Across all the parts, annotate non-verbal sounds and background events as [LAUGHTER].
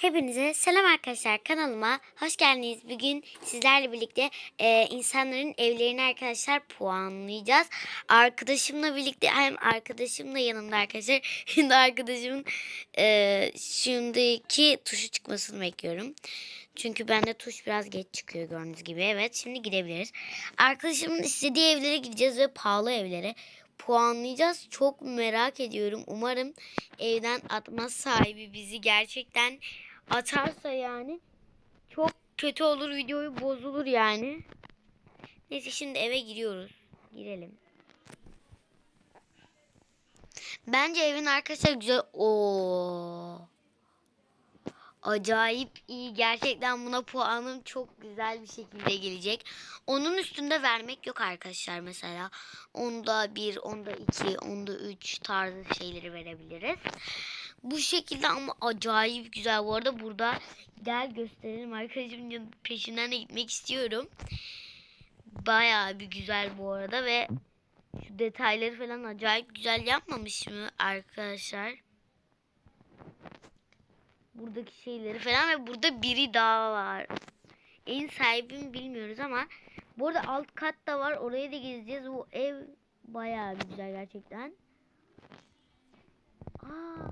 Hepinize selam arkadaşlar kanalıma hoş geldiniz. Bugün sizlerle birlikte e, insanların evlerini arkadaşlar puanlayacağız. Arkadaşımla birlikte hem arkadaşım da yanımda arkadaşlar. [LAUGHS] Şimdi arkadaşımın e, şimdiki tuşu çıkmasını bekliyorum. Çünkü bende tuş biraz geç çıkıyor gördüğünüz gibi. Evet şimdi gidebiliriz. Arkadaşımın istediği evlere gideceğiz ve pahalı evlere puanlayacağız. Çok merak ediyorum. Umarım evden atmaz sahibi bizi gerçekten atarsa yani çok kötü olur. Videoyu bozulur yani. Neyse şimdi eve giriyoruz. Girelim. Bence evin arkadaşlar güzel. Oo. Acayip iyi. Gerçekten buna puanım çok güzel bir şekilde gelecek. Onun üstünde vermek yok arkadaşlar mesela. Onda bir, onda iki, onda üç tarzı şeyleri verebiliriz. Bu şekilde ama acayip güzel. Bu arada burada gel gösterelim. Arkadaşımın peşinden de gitmek istiyorum. Bayağı bir güzel bu arada ve şu detayları falan acayip güzel yapmamış mı arkadaşlar? buradaki şeyleri falan ve burada biri daha var. En sahibini bilmiyoruz ama bu arada alt kat da var. Oraya da gezeceğiz. Bu ev bayağı güzel gerçekten. Aa,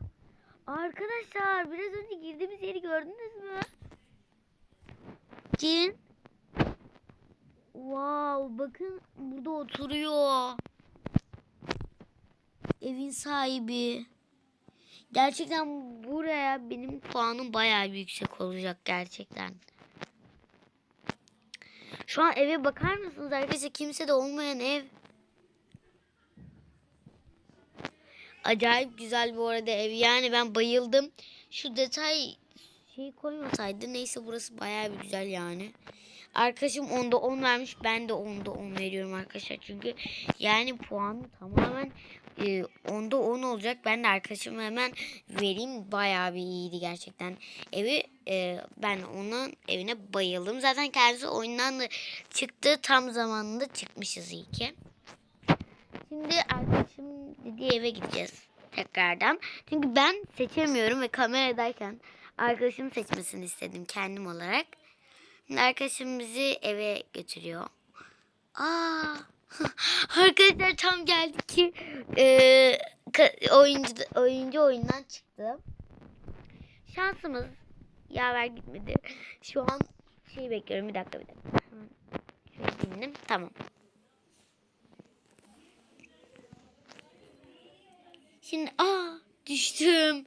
arkadaşlar biraz önce girdiğimiz yeri gördünüz mü? Gelin. Wow, bakın burada oturuyor. Evin sahibi. Gerçekten buraya benim puanım bayağı bir yüksek olacak gerçekten. Şu an eve bakar mısınız arkadaşlar? Kimse de olmayan ev. Acayip güzel bu arada ev. Yani ben bayıldım. Şu detay şey koymasaydı neyse burası bayağı bir güzel yani. Arkadaşım onda 10 vermiş. Ben de onda 10 veriyorum arkadaşlar. Çünkü yani puanı tamamen e, onda 10 olacak. Ben de arkadaşıma hemen vereyim. Bayağı bir iyiydi gerçekten. Evi e, ben onun evine bayıldım. Zaten kendisi oyundan da çıktı. Tam zamanında çıkmışız iyi ki. Şimdi dediği eve gideceğiz tekrardan. Çünkü ben seçemiyorum ve kameradayken arkadaşım seçmesini istedim kendim olarak. Şimdi arkadaşım bizi eve götürüyor. Aa, [LAUGHS] arkadaşlar tam geldik ki e, oyuncu oyuncu oyundan çıktı. Şansımız yaver gitmedi. Şu an şeyi bekliyorum. Bir dakika bir dakika. Hemen bindim. Tamam. Şimdi aa düştüm.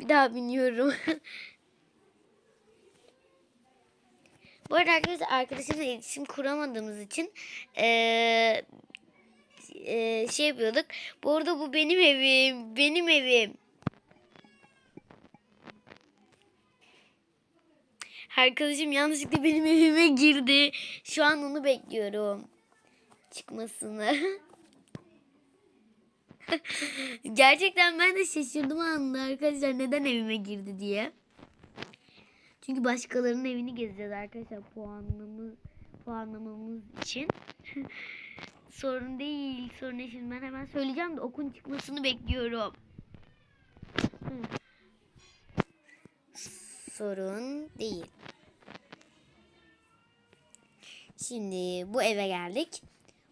Bir daha biniyorum. [LAUGHS] Bu arada arkadaşlar arkadaşımla iletişim kuramadığımız için ee, ee, şey yapıyorduk. Bu arada bu benim evim. Benim evim. Arkadaşım yanlışlıkla benim evime girdi. Şu an onu bekliyorum. Çıkmasını. [LAUGHS] [LAUGHS] Gerçekten ben de şaşırdım anında arkadaşlar neden evime girdi diye. Çünkü başkalarının evini gezeceğiz arkadaşlar puanlamamız, puanlamamız için. [LAUGHS] sorun değil. Sorun değil. Şimdi ben hemen söyleyeceğim de okun çıkmasını bekliyorum. [LAUGHS] Sorun değil. Şimdi bu eve geldik.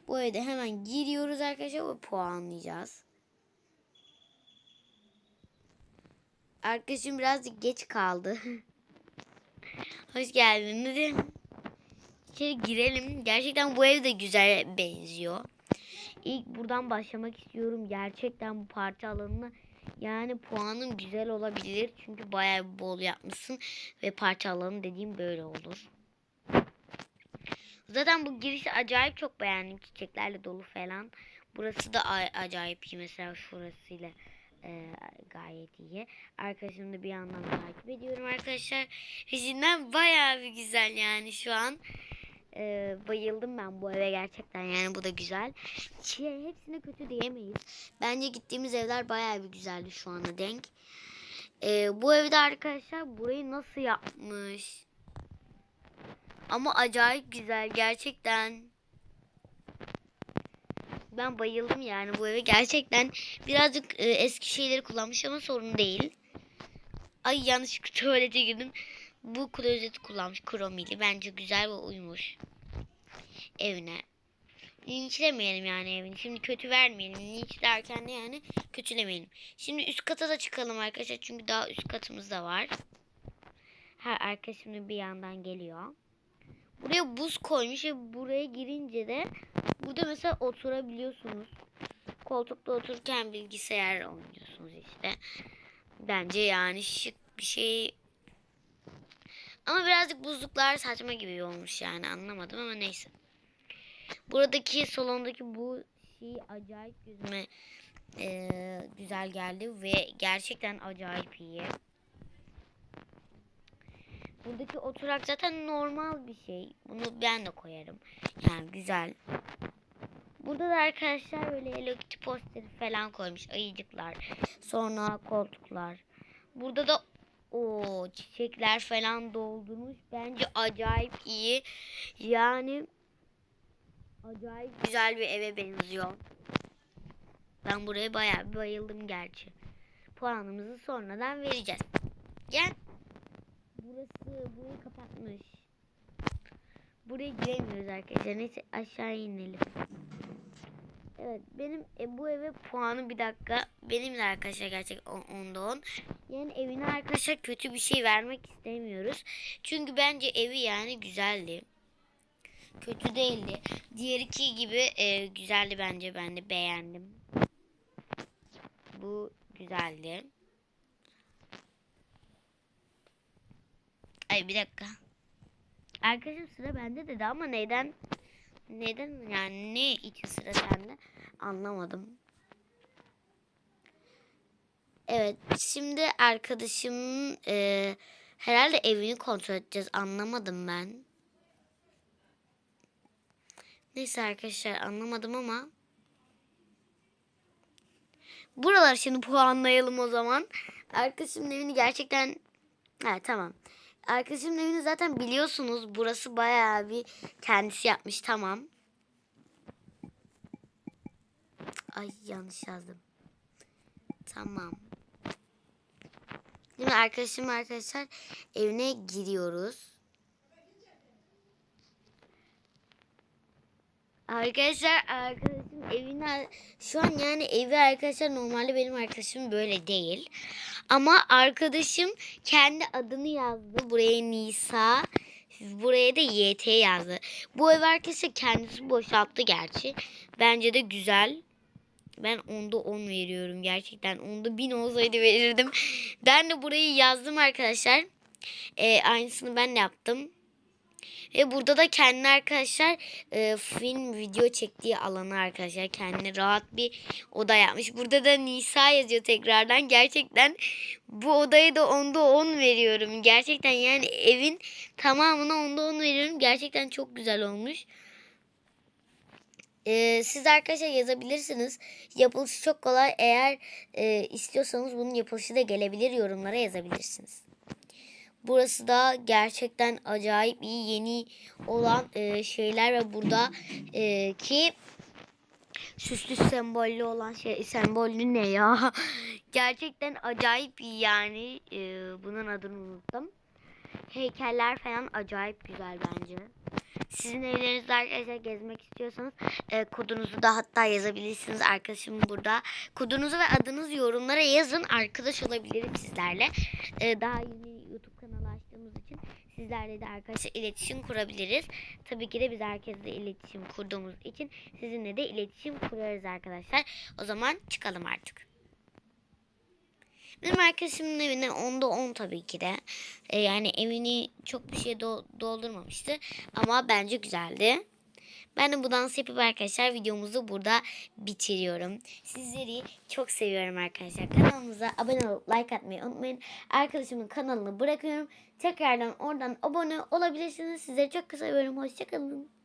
Bu evde hemen giriyoruz arkadaşlar ve puanlayacağız. Arkadaşım birazcık geç kaldı. [LAUGHS] Hoş geldiniz. İçeri girelim. Gerçekten bu ev de güzel benziyor. İlk buradan başlamak istiyorum. Gerçekten bu parti alanına yani puanın güzel olabilir. Çünkü bayağı bol yapmışsın. Ve parti alanı dediğim böyle olur. Zaten bu girişi acayip çok beğendim. Çiçeklerle dolu falan. Burası da acayip iyi. Mesela şurasıyla e, gayet iyi. Arkadaşımı da bir yandan takip ediyorum arkadaşlar. Peşinden bayağı bir güzel yani şu an. E, bayıldım ben bu eve gerçekten yani bu da güzel. Şey, hepsine kötü diyemeyiz. Bence gittiğimiz evler bayağı bir güzeldi şu ana denk. E, bu evde arkadaşlar burayı nasıl yapmış? Ama acayip güzel gerçekten ben bayıldım yani bu eve. Gerçekten birazcık e, eski şeyleri kullanmış ama sorun değil. Ay yanlış tuvalete girdim. Bu klozeti kullanmış kromili. Bence güzel ve uymuş. Evine. Linçlemeyelim yani evini. Şimdi kötü vermeyelim. Linç derken de yani kötülemeyelim. Şimdi üst kata da çıkalım arkadaşlar. Çünkü daha üst katımız da var. Ha arkadaşım da bir yandan geliyor. Buraya buz koymuş ve buraya girince de burada mesela oturabiliyorsunuz. Koltukta otururken bilgisayar oynuyorsunuz işte. Bence yani şık bir şey. Ama birazcık buzluklar saçma gibi olmuş yani anlamadım ama neyse. Buradaki salondaki bu şey acayip gözüme eee, güzel geldi ve gerçekten acayip iyi. Buradaki oturak zaten normal bir şey. Bunu ben de koyarım. Yani güzel. Burada da arkadaşlar böyle Hello Kitty posteri falan koymuş. Ayıcıklar. Sonra koltuklar. Burada da o çiçekler falan doldurmuş. Bence acayip iyi. Yani acayip güzel bir eve benziyor. Ben buraya bayağı bayıldım gerçi. Puanımızı sonradan vereceğiz. Gel. Burası burayı kapatmış. Buraya giremiyoruz arkadaşlar. Neyse aşağı inelim. Evet benim e, bu eve puanı bir dakika. Benim de arkadaşlar gerçek 10'da 10. Yani evine arkadaşlar kötü bir şey vermek istemiyoruz. Çünkü bence evi yani güzeldi. Kötü değildi. Diğer iki gibi e, güzeldi bence. Ben de beğendim. Bu güzeldi. Ay bir dakika. Arkadaşım sıra bende dedi ama neden neden yani ne için sıra sende anlamadım. Evet şimdi arkadaşımın e, herhalde evini kontrol edeceğiz anlamadım ben. Neyse arkadaşlar anlamadım ama buralar şimdi puanlayalım o zaman. Arkadaşımın evini gerçekten ha tamam. Arkadaşımın evini zaten biliyorsunuz. Burası bayağı bir kendisi yapmış. Tamam. Ay yanlış yazdım. Tamam. Şimdi arkadaşım arkadaşlar evine giriyoruz. Arkadaşlar arkadaşım evine şu an yani evi arkadaşlar normalde benim arkadaşım böyle değil. Ama arkadaşım kendi adını yazdı. Buraya Nisa. Buraya da YT yazdı. Bu ev arkadaşlar kendisi boşalttı gerçi. Bence de güzel. Ben onda 10 veriyorum gerçekten. Onda 1000 olsaydı verirdim. Ben de burayı yazdım arkadaşlar. Ee, aynısını ben de yaptım. Ve burada da kendi arkadaşlar e, film video çektiği alanı arkadaşlar kendine rahat bir oda yapmış. Burada da Nisa yazıyor tekrardan. Gerçekten bu odaya da onda 10 veriyorum. Gerçekten yani evin tamamına onda 10 veriyorum. Gerçekten çok güzel olmuş. Ee, siz arkadaşlar yazabilirsiniz. Yapılışı çok kolay. Eğer e, istiyorsanız bunun yapılışı da gelebilir. Yorumlara yazabilirsiniz. Burası da gerçekten acayip iyi yeni olan e, şeyler ve burada e, ki süslü sembollü olan şey sembollü ne ya? [LAUGHS] gerçekten acayip iyi yani. E, bunun adını unuttum. Heykeller falan acayip güzel bence. Sizin evlerinizde arkadaşlar gezmek istiyorsanız e, kodunuzu da hatta yazabilirsiniz. Arkadaşım burada. Kodunuzu ve adınızı yorumlara yazın. Arkadaş olabilirim sizlerle. E, daha yeni YouTube kanalı açtığımız için sizlerle de arkadaşlar iletişim kurabiliriz. Tabii ki de biz herkesle iletişim kurduğumuz için sizinle de iletişim kurarız arkadaşlar. O zaman çıkalım artık. Benim arkadaşımın evine onda 10 tabii ki de. E, yani evini çok bir şey do- doldurmamıştı. Ama bence güzeldi. Ben de bu dans yapıp arkadaşlar videomuzu burada bitiriyorum. Sizleri çok seviyorum arkadaşlar. Kanalımıza abone olup like atmayı unutmayın. Arkadaşımın kanalını bırakıyorum. Tekrardan oradan abone olabilirsiniz. Sizleri çok seviyorum. Hoşçakalın.